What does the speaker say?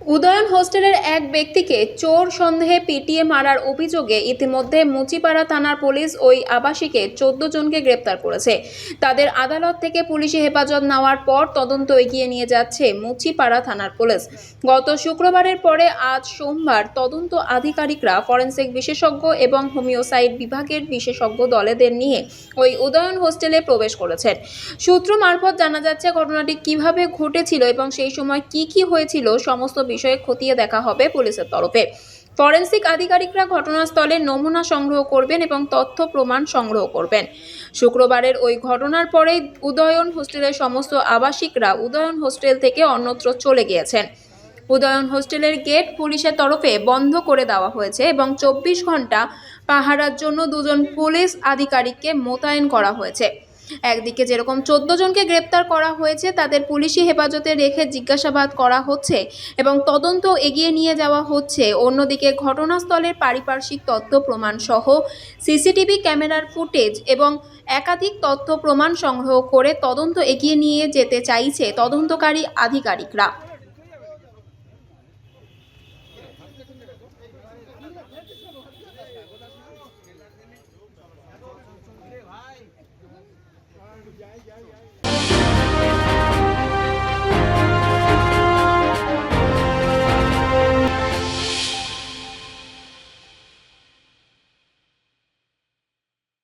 উদয়ন হোস্টেলের এক ব্যক্তিকে চোর সন্দেহে পিটিয়ে মারার অভিযোগে ইতিমধ্যে মুচিপাড়া থানার পুলিশ ওই আবাসিকে চোদ্দ জনকে গ্রেপ্তার করেছে। তাদের আদালত থেকে পুলিশি হেফাজত নেওয়ার পর তদন্ত এগিয়ে নিয়ে যাচ্ছে মুচিপাড়া থানার পুলিশ। গত শুক্রবারের পরে আজ সোমবার তদন্ত আধিকারিকরা, ফরেনসিক বিশেষজ্ঞ এবং হোমিওসাইড বিভাগের বিশেষজ্ঞ দলেদের নিয়ে ওই উদয়ন হোস্টেলে প্রবেশ করেছেন। সূত্র মারফত জানা যাচ্ছে, ঘটনাটি কীভাবে ঘটেছিল এবং সেই সময় কি কি হয়েছিল, সমস্ত বিষয়ে খতিয়ে দেখা হবে পুলিশের তরফে। ফরেনসিক আধিকারিকরা ঘটনাস্থলে নমুনা সংগ্রহ করবেন এবং তথ্য প্রমাণ সংগ্রহ করবেন। শুক্রবারের ওই ঘটনার পরেই উদয়ন হোস্টেলের সমস্ত আবাসিকরা উদয়ন হোস্টেল থেকে অন্যত্র চলে গিয়েছেন। উদয়ন হোস্টেলের গেট পুলিশের তরফে বন্ধ করে দেওয়া হয়েছে এবং চব্বিশ ঘণ্টা পাহারার জন্য দুজন পুলিশ আধিকারিককে মোতায়েন করা হয়েছে। একদিকে যেরকম চোদ্দ জনকে গ্রেপ্তার করা হয়েছে, তাদের পুলিশি হেফাজতে রেখে জিজ্ঞাসাবাদ করা হচ্ছে এবং তদন্ত এগিয়ে নিয়ে যাওয়া হচ্ছে। অন্যদিকে ঘটনাস্থলের পারিপার্শ্বিক তথ্য প্রমাণসহ সিসিটিভি ক্যামেরার ফুটেজ এবং একাধিক তথ্য প্রমাণ সংগ্রহ করে তদন্ত এগিয়ে নিয়ে যেতে চাইছে তদন্তকারী আধিকারিকরা। yeah, yeah.